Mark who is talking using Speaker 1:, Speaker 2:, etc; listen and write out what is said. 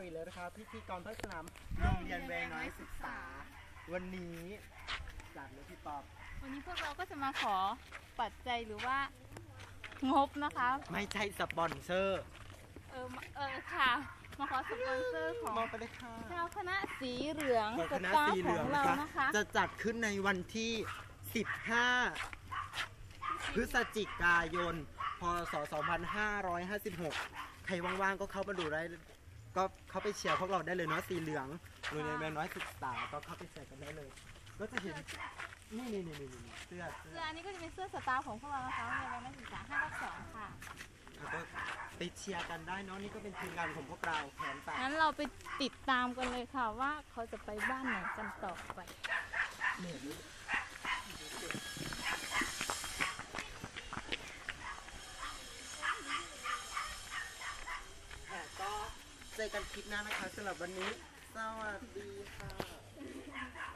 Speaker 1: บกับพวกเราอีกแล้วนะคะพิธีกรภาคสนามโรงเรียนแวงน้อยศึกษา วันนี้จากเลยพี่ป๊อบ
Speaker 2: วันนี้พวกเราก็จะมาขอปัจจัยหรือว่างบนะคะ
Speaker 1: ไม่ใช่สปอนเซอร์
Speaker 2: เออมาเออค่ะ มาขอสปอนเซอร์ของ
Speaker 1: มองไปเลยค่ะ
Speaker 2: ชาวคณะสีเหลือง
Speaker 1: ของ
Speaker 2: ส
Speaker 1: คณะ
Speaker 2: ตาฟ
Speaker 1: สีเห
Speaker 2: ข
Speaker 1: ลื
Speaker 2: อ
Speaker 1: อง
Speaker 2: ง
Speaker 1: นะ
Speaker 2: เรา
Speaker 1: คะ
Speaker 2: นะคะ
Speaker 1: จะจัดขึ้นในวันที่ 15 พฤศจิกายน พศ 2556 ใครว่างๆก็เข้ามาดูได้ ก็เข้าไปเชียร์พวกเราได้เลยเนาะสีเหลืองโรงเรียนแม่น้อยศึกษาก็เข้าไปเชียร์กันได้เลย ก็จะเห็นนี่นี่นี่นี่เสื้อเสื้
Speaker 2: เสื้
Speaker 1: อ
Speaker 2: ออันนี้ก็จะเป็นเสื้อสตาฟของพวกเรานะคะโรงเรียนนักศึกษา5ทับ2ค่ะ
Speaker 1: แล้วก็ไปเชียร์กันได้เนาะนี่ก็เป็นทีมงานของพวกเราแผนต่าง
Speaker 2: งั้นเราไปติดตามกันเลยค่ะว่าเขาจะไปบ้านไหนกันต่อไป
Speaker 1: จอกันคลิปหน้านะคะสำหรับวันนี้ สวัสดีค่ะ